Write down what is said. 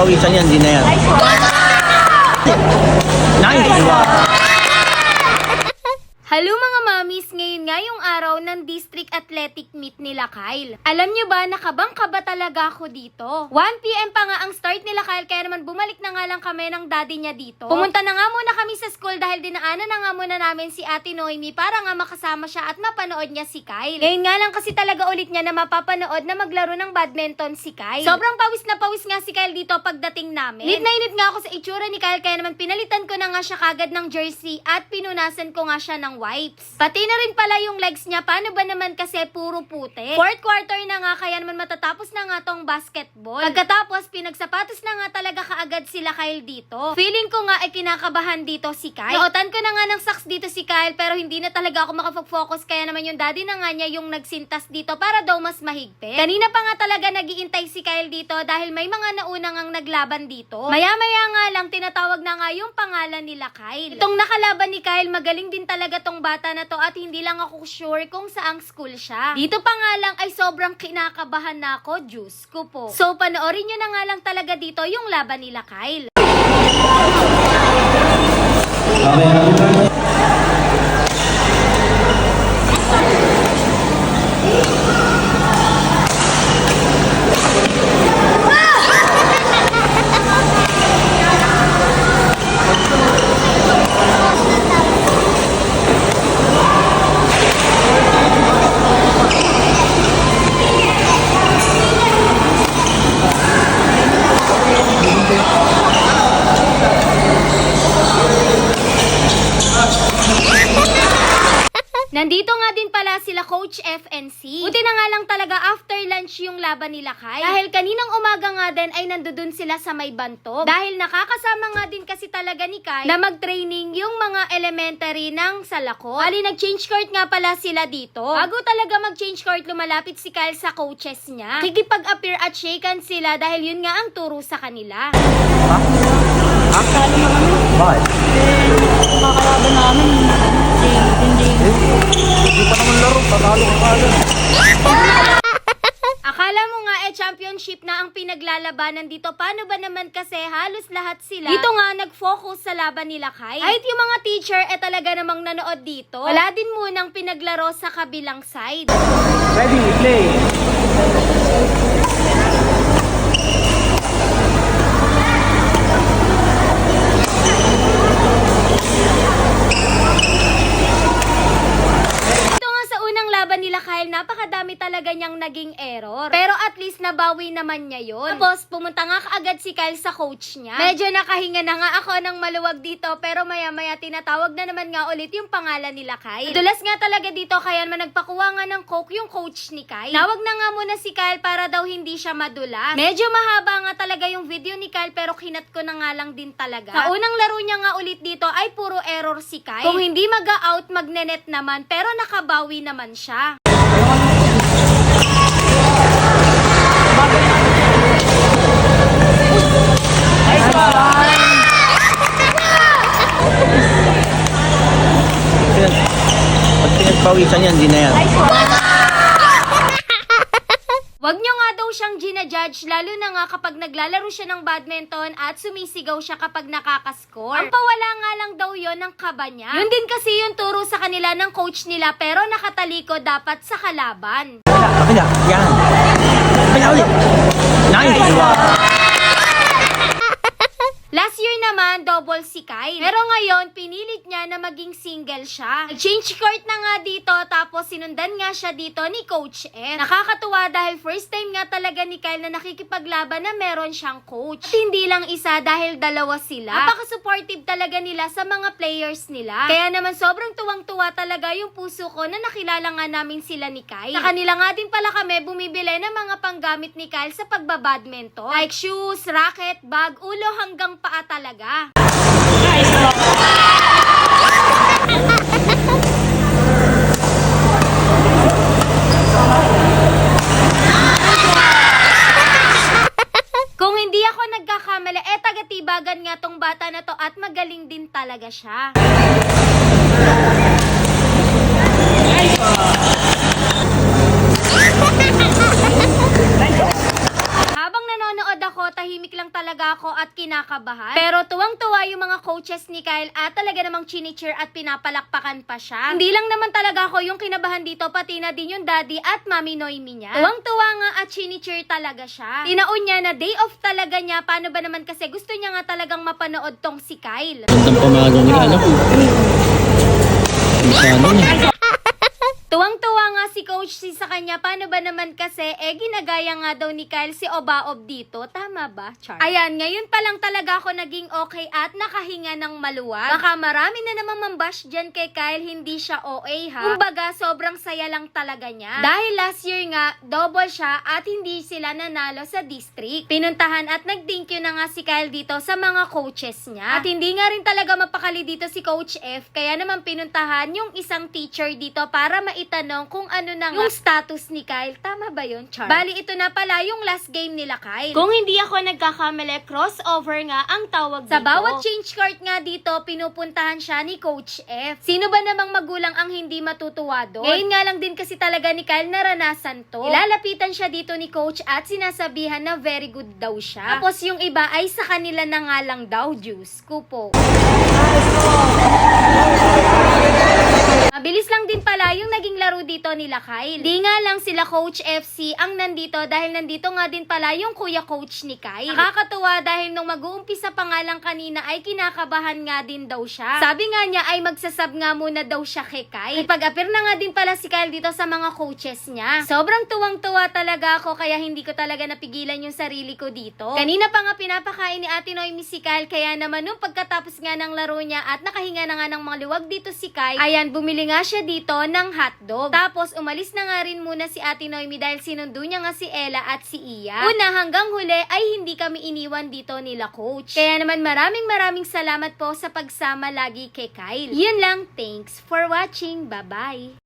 pinagpawisan yan, di na yan. Ngayon nga yung araw ng District Athletic Meet nila Kyle. Alam nyo ba, nakabang kaba talaga ako dito. 1pm pa nga ang start nila Kyle, kaya naman bumalik na nga lang kami ng daddy niya dito. Pumunta na nga muna kami sa school dahil dinaanan na nga muna namin si Ate Noemi para nga makasama siya at mapanood niya si Kyle. Ngayon nga lang kasi talaga ulit niya na mapapanood na maglaro ng badminton si Kyle. Sobrang pawis na pawis nga si Kyle dito pagdating namin. Init na init nga ako sa itsura ni Kyle kaya naman pinalitan ko na nga siya kagad ng jersey at pinunasan ko nga siya ng wipes. Pati na rin pala yung legs niya, paano ba naman kasi puro puti? Fourth quarter na nga, kaya naman matatapos na nga tong basketball. Pagkatapos, pinagsapatos na nga talaga kaagad sila Kyle dito. Feeling ko nga ay kinakabahan dito si Kyle. Nautan ko na nga ng socks dito si Kyle, pero hindi na talaga ako makapag-focus, kaya naman yung daddy na nga niya yung nagsintas dito para daw mas mahigpit. Kanina pa nga talaga nagiintay si Kyle dito dahil may mga naunang ang naglaban dito. Maya-maya nga lang, tinatawag na nga yung pangalan nila Kyle. Itong nakalaban ni Kyle, magaling din talaga tong bata na to at hindi lang ako sure kung saang school siya. Dito pa nga lang ay sobrang kinakabahan na ako, Diyos ko po. So panoorin nyo na nga lang talaga dito yung laban nila Kyle. Nandito nga din pala sila Coach FNC. Buti na nga lang talaga after lunch yung laban nila Kai. Dahil kaninang umaga nga din ay nandudun sila sa may bantog. Dahil nakakasama nga din kasi talaga ni Kai na mag-training yung mga elementary ng Salakot. Ali, nag-change court nga pala sila dito. Bago talaga mag-change court, lumalapit si Kyle sa coaches niya. Kikipag-appear at shaken sila dahil yun nga ang turo sa kanila. Bakit? Mga kalaban namin, pinaglalabanan dito. Paano ba naman kasi halos lahat sila dito nga nag-focus sa laban nila Kai. Kahit yung mga teacher eh talaga namang nanood dito. Wala din munang pinaglaro sa kabilang side. Ready, play! Ito nga sa unang laban nila Kyle, napakadami talaga niyang naging error. Nabawi naman niya yon. Tapos pumunta nga kaagad si Kyle sa coach niya. Medyo nakahinga na nga ako ng maluwag dito pero maya maya tinatawag na naman nga ulit yung pangalan nila Kyle. Dulas nga talaga dito kaya naman nagpakuha nga ng coke yung coach ni Kyle. Nawag na nga muna si Kyle para daw hindi siya madulas. Medyo mahaba nga talaga yung video ni Kyle pero kinat ko na nga lang din talaga. Sa unang laro niya nga ulit dito ay puro error si Kyle. Kung hindi mag-out, magnenet naman pero nakabawi naman siya. Pinagpawisan yan, di na yan. Wag nyo nga daw siyang ginajudge, lalo na nga kapag naglalaro siya ng badminton at sumisigaw siya kapag nakakascore. Ang pawala nga lang daw yon ng kaba niya. Yun din kasi yung turo sa kanila ng coach nila pero nakataliko dapat sa kalaban. Kapila, yan. Kapila ulit. Nice! Last year naman, double si Kyle. Pero ngayon, pinilit niya na maging single siya. Nag-change court na nga dito, tapos sinundan nga siya dito ni Coach F. Nakakatuwa dahil first time nga talaga ni Kyle na nakikipaglaban na meron siyang coach. At hindi lang isa dahil dalawa sila. Napaka-supportive talaga nila sa mga players nila. Kaya naman sobrang tuwang-tuwa talaga yung puso ko na nakilala nga namin sila ni Kyle. Sa kanila nga din pala kami bumibili ng mga panggamit ni Kyle sa pagbabadminton. Like shoes, racket, bag, ulo hanggang paa talaga. Kung siya. Kinakabahan. Pero tuwang-tuwa yung mga coaches ni Kyle at talaga namang chinicheer at pinapalakpakan pa siya. Hindi lang naman talaga ako yung kinabahan dito, pati na din yung daddy at mami Noemi niya. Tuwang-tuwa nga at chinicheer talaga siya. Tinaon niya na day off talaga niya. Paano ba naman kasi gusto niya nga talagang mapanood tong si Kyle. Gandang pamago ni ano. Masyado niya. Tuwang-tuwa nga si Coach C sa kanya. Paano ba naman kasi, eh, ginagaya nga daw ni Kyle si Obaob dito. Tama ba, Char? Ayan, ngayon pa lang talaga ako naging okay at nakahinga ng maluwag. Baka marami na naman mambash dyan kay Kyle, hindi siya OA ha. Kumbaga, sobrang saya lang talaga niya. Dahil last year nga, double siya at hindi sila nanalo sa district. Pinuntahan at nag-thank you na nga si Kyle dito sa mga coaches niya. At hindi nga rin talaga mapakali dito si Coach F, kaya naman pinuntahan yung isang teacher dito para maitanong kung ano na nga yung status ni Kyle. Tama ba yun, Char? Bali, ito na pala yung last game nila, Kyle. Kung hindi ako nagkakamali, crossover nga ang tawag dito. Sa bawat change card nga dito, pinupuntahan siya ni Coach F. Sino ba namang magulang ang hindi matutuwa doon? Ngayon nga lang din kasi talaga ni Kyle naranasan to. Ilalapitan siya dito ni Coach at sinasabihan na very good daw siya. Tapos yung iba ay sa kanila na nga lang daw, Diyos ko po. Mabilis lang din pala yung naging laro dito nila Kyle. Di nga lang sila Coach FC ang nandito dahil nandito nga din pala yung kuya coach ni Kyle. Nakakatuwa dahil nung mag-uumpisa pa nga lang kanina ay kinakabahan nga din daw siya. Sabi nga niya ay magsasab nga muna daw siya kay Kyle. Pag-appear na nga din pala si Kyle dito sa mga coaches niya. Sobrang tuwang-tuwa talaga ako kaya hindi ko talaga napigilan yung sarili ko dito. Kanina pa nga pinapakain ni Ate Noemi si Kyle kaya naman nung pagkatapos nga ng laro niya at nakahinga na nga ng mga liwag dito si Kyle, ayan bumili nga siya dito ng hotdog. Tapos umalis na nga rin muna si Ate Noemi dahil sinundo niya nga si Ella at si Iya. Una hanggang huli ay hindi kami iniwan dito nila coach. Kaya naman maraming maraming salamat po sa pagsama lagi kay Kyle. Yun lang, thanks for watching. Bye-bye!